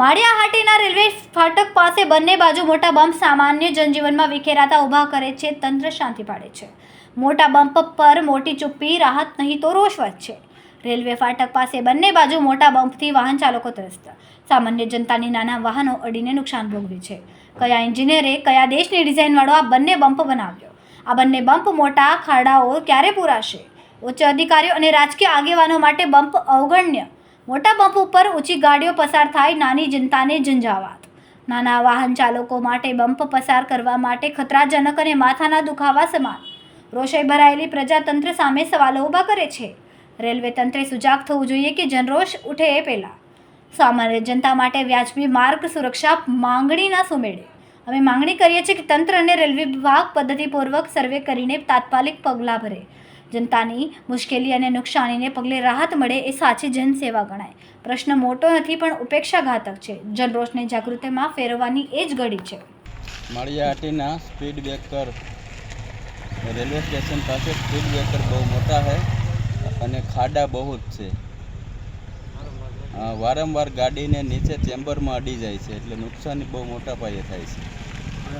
Maliya Hatina railway ફાટક પાસે બંને બાજુ મોટા બમ્પ સામાન્ય જનજીવનમાં વિખેરાતા ઊભા કરે છે, તંત્ર શાંતિ પાડે છે. મોટા બમ્પ પર મોટી ચુપ્પી, રાહત નહીં તો રોષ વધશે રેલવે ફાટક પાસે બંને બાજુ મોટા બમ્પથી વાહન ચાલકો ત્રસ્ત. સામાન્ય જનતાની નાના વાહનો અડીને નુકસાન ભોગવ્યું છે. કયા એન્જિનિયરે, કયા દેશની ડિઝાઇનવાળો આ બંને બમ્પ બનાવ્યો? આ બંને બમ્પ મોટા ખાડાઓ ક્યારે પૂરાશે? ઉચ્ચ અધિકારીઓ અને રાજકીય આગેવાનો માટે બમ્પ અવગણ્ય મોટા બમ્પ ઉપર ઊંચી ગાડીઓ પસાર થાય, નાની જનતાને ઝંઝાવાત. નાના વાહન ચાલકો માટે બમ્પ પસાર કરવા માટે ખતરાજનક અને માથાના દુખાવા સમાન. રોષે ભરાયેલી પ્રજાતંત્ર સામે સવાલો ઊભા કરે છે. રેલવે તંત્રે સુજાગ થવું જોઈએ કે જનરોષ ઉઠે એ પહેલાં. સામાન્ય જનતા માટે વ્યાજબી માર્ગ સુરક્ષા માંગણીના સુમેળે. અમે માંગણી કરીએ છીએ કે તંત્ર અને રેલવે વિભાગ પદ્ધતિપૂર્વક સર્વે કરીને તાત્કાલિક પગલાં ભરે. જનતાની મુશ્કેલી અને નુકસાનીને પગલે રાહત મળે એ સાચી જનસેવા ગણાય. પ્રશ્ન મોટો નથી, પણ ઉપેક્ષાઘાતક છે. જનરોષને જાગૃતિમાં ફેરવવાની એ જ ઘડી છે. Maliya Hatina speed breaker railway station પાસે સ્પીડ બ્રેકર બહુ મોટા છે અને ખાડા બહુ જ છે. વારંવાર ગાડીને નીચે ચેમ્બરમાં અડી જાય છે એટલે નુકસાની બહુ મોટા પાયે થાય છે.